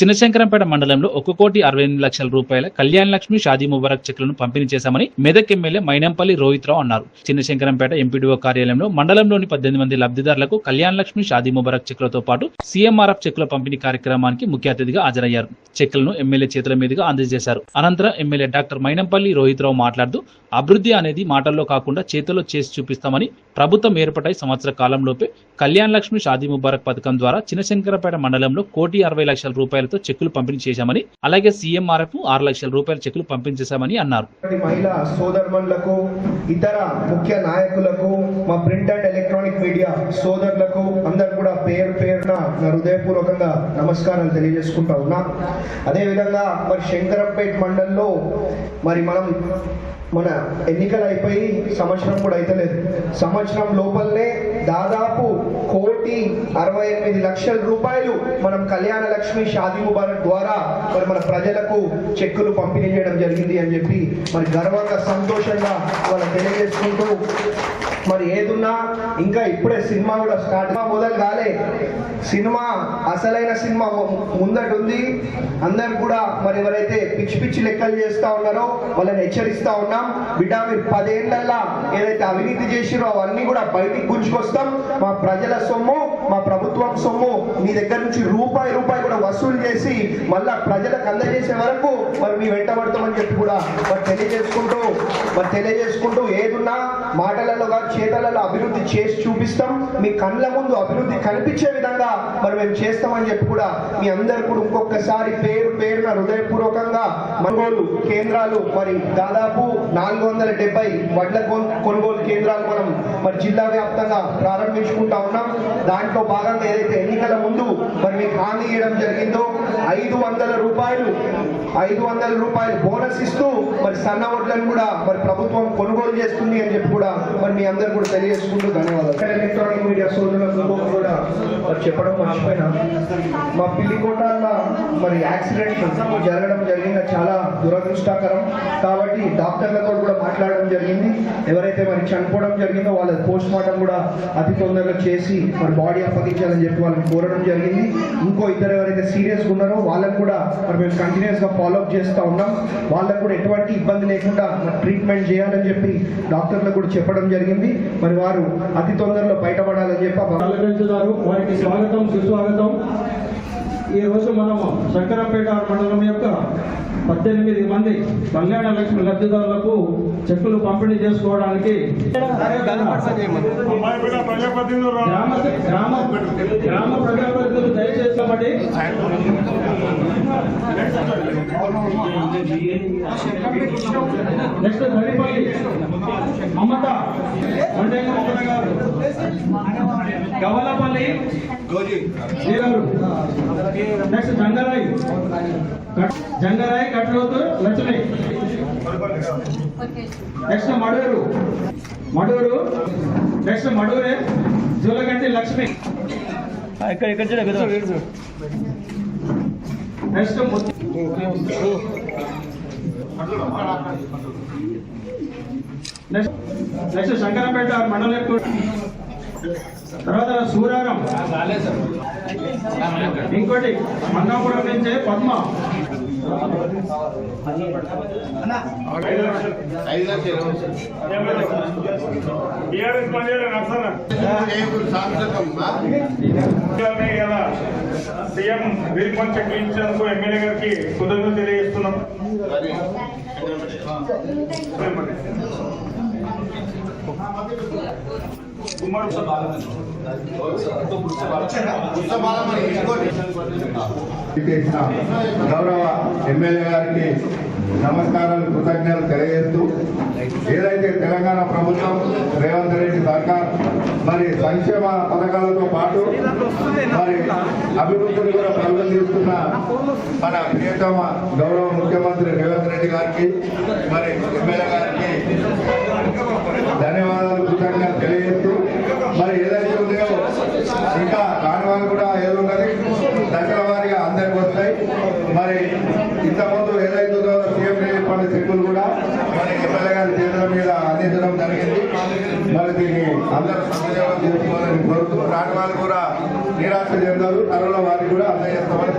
చిన్నశంకరంపేట మండలంలో ఒక కోటి అరవై ఎనిమిది లక్షల రూపాయల కళ్యాణ లక్ష్మి షాదీ ముబారక్ చెక్లను పంపిణీ చేశామని మెదక్ ఎమ్మెల్యే మైనంపల్లి రోహిత్ రావు అన్నారు. చిన్నశంకరంపేట ఎంపీడీఓ కార్యాలయంలో మండలంలోని పద్దెనిమిది మంది లబ్ధిదారులకు కళ్యాణ లక్ష్మి షాదీ ముబారక్ చెక్కులతో పాటు సీఎంఆర్ఎఫ్ చెక్కుల పంపిణీ కార్యక్రమానికి ముఖ్య అతిథిగా హాజరయ్యారు. చెక్కులను ఎమ్మెల్యే చేతుల మీదుగా అందజేశారు. అనంతరం ఎమ్మెల్యే డాక్టర్ మైనంపల్లి రోహిత్ రావు మాట్లాడుతూ అభివృద్ధి అనేది మాటల్లో కాకుండా చేతుల్లో చేసి చూపిస్తామని ప్రభుత్వం ఏర్పడై సంవత్సర కాలంలోపే కళ్యాణ్ లక్ష్మి షాదీ ముబారక్ పథకం ద్వారా చినశంకరపేట మండలంలో కోటి అరవై లక్షల పేరుతో చెక్కులు పంపిణీ చేశామని అలాగే సీఎంఆర్ఎఫ్ ఆరు లక్షల రూపాయల చెక్కులు పంపిణీ చేశామని అన్నారు మహిళా సోదరులకు ఇతర ముఖ్య నాయకులకు మా ప్రింట్ అండ్ ఎలక్ట్రానిక్ మీడియా సోదరులకు అందరు కూడా పేరు పేరున నా హృదయపూర్వకంగా నమస్కారాలు తెలియజేసుకుంటా ఉన్నా. అదేవిధంగా మరి శంకరంపేట మండల్లో మరి మనం మన ఎన్నికలు అయిపోయి సంవత్సరం కూడా అయితలేదు. సంవత్సరం లోపలనే దాదాపు కోటి అరవై ఎనిమిది లక్షల రూపాయలు మనం కళ్యాణ లక్ష్మి షాదీ ముబారక్ ద్వారా మరి మన ప్రజలకు చెక్కులు పంపిణీ చేయడం జరిగింది అని చెప్పి మరి గర్వంగా సంతోషంగా వాళ్ళు తెలియజేసుకుంటూ మరి ఏదున్నా ఇంకా ఇప్పుడే సినిమా కూడా స్టార్ట్. మొదలు కాలే. సినిమా అసలైన సినిమా ముందట ఉంది అందరు కూడా మరి ఎవరైతే పిచ్చి పిచ్చి లెక్కలు చేస్తా ఉన్నారో వాళ్ళని హెచ్చరిస్తా ఉన్నాం. బిడ్డ మీరు పదేళ్ళల్లా ఏదైతే అవినీతి చేసిరో అవన్నీ కూడా బయటికి గుంజుకొస్తాం. మా ప్రజల సొమ్ము మా ప్రభుత్వం సొమ్ము మీ దగ్గర నుంచి రూపాయి రూపాయి కూడా వసూలు చేసి మళ్ళా ప్రజలకు వరకు మరి మీ వెంటబడతామని చెప్పి కూడా మరి తెలియజేసుకుంటూ మరి తెలియజేసుకుంటూ ఏదున్నా మాటలలో కాదు చేతలలో అభివృద్ధి చేసి చూపిస్తాం. మీ కళ్ళ ముందు అభివృద్ధి కనిపించే విధంగా మరి మేము చేస్తామని చెప్పి కూడా మీ అందరు కూడా ఇంకొకసారి పేరు పేరున హృదయపూర్వకంగా కొనుగోలు కేంద్రాలు మరి దాదాపు నాలుగు వందల డెబ్బై వడ్ల కొనుగోలు కేంద్రాలు మనం మరి జిల్లా వ్యాప్తంగా ప్రారంభించుకుంటా ఉన్నాం. దాంట్లో భాగంగా ఏదైతే ఎన్నికల ముందు మరి మీకు హామీ ఇవ్వడం జరిగిందో ఐదు వందల రూపాయలు ఐదు వందల రూపాయలు బోనస్ ఇస్తూ మరి సన్న వడ్లను కూడా మరి ప్రభుత్వం కొనుగోలు చేస్తుంది అని చెప్పి కూడా మరి మీ అందరు కూడా తెలియజేసుకుంటూ ధన్యవాదాలు. ఎలక్ట్రానిక్ మీడియా సోదరులకు కూడా మరి చెప్పడం మర్చిపోయినా. మా పిల్లికోటాల మరి యాక్సిడెంట్ జరగడం జరిగింది. చాలా దురదృష్టకరం. కాబట్టి డాక్టర్లతో కూడా మాట్లాడడం జరిగింది. ఎవరైతే మరి చనిపోవడం జరిగిందో వాళ్ళ పోస్ట్ మార్టం కూడా అతి తొందరగా చేసి మరి బాడీ అప్పగించాలని చెప్పి వాళ్ళని కోరడం జరిగింది. ఇంకో ఇద్దరు ఎవరైతే సీరియస్గా ఉన్నారో వాళ్ళని కూడా మరి మేము కంటిన్యూస్గా ఫాలో అప్ చేస్తూ ఉన్నాం. వాళ్ళకు కూడా ఎటువంటి ఇబ్బంది లేకుండా మరి ట్రీట్మెంట్ చేయాలని చెప్పి డాక్టర్లకు కూడా చెప్పడం జరిగింది. మరి వారు అతి తొందరలో బయటపడాలని చెప్పి వారికి స్వాగతం సుస్వాగతం. ఈ రోజు మనం శంకరంపేట మండలం యొక్క పద్దెనిమిది మంది కళ్యాణ లక్ష్మి లబ్ధిదారులకు చెక్కులు పంపిణీ చేసుకోవడానికి గ్రామ గ్రామ గ్రామ దయచేసి నెక్స్ట్ దరిపల్లి మమత మమత గారు? గవలపల్లి గారు next Jangarai. Jangarai Katrothu Lakshmi next Maduru. Maduru. Next మడూరే Julaganti Lakshmi. Next ముత్- నెక్స్ట్ నెక్స్ట్ శంకరంపేట మండలం తర్వాత సూరారం. ఇంకోటి మన్నాపురం నుంచి పద్మ. సీఎం వీరిపల్ చెక్ ఎమ్మెల్యే గారికి కృతజ్ఞతలు తెలియజేస్తున్నాం గౌరవ ఎమ్మెల్యే గారికి నమస్కారాలు కృతజ్ఞతలు తెలియజేస్తూ ఏదైతే తెలంగాణ ప్రభుత్వం రేవంత్ రెడ్డి సర్కార్ మరి సంక్షేమ పథకాలతో పాటు మరి అభివృద్ధిని కూడా ప్రభుత్వం మన ప్రియతమ గౌరవ ముఖ్యమంత్రి రేవంత్ రెడ్డి గారికి మరి ఎమ్మెల్యే గారికి ధన్యవాదాలు కృతజ్ఞతలు తెలియజేస్తూ మరి ఏదైతే ఉన్నాయో ఇంకా కాని వాళ్ళు కూడా ఏదో ఉన్నది. దశల వారిగా అందరికి వస్తాయి. మరి ఇంతకుముందు ఏదైతుందో సీఎం రిలీఫ్ ఫండ్ చెక్కులు కూడా. మరి ఎమ్మెల్యే గారి చేతుల మీద అందించడం జరిగింది. మరి దీన్ని అందరూ సద్వినియోగం చేసుకోవాలని కోరుతూ రాని వాళ్ళు కూడా నిరాశ చెందారు. తరలో వారికి కూడా అందజేస్తామని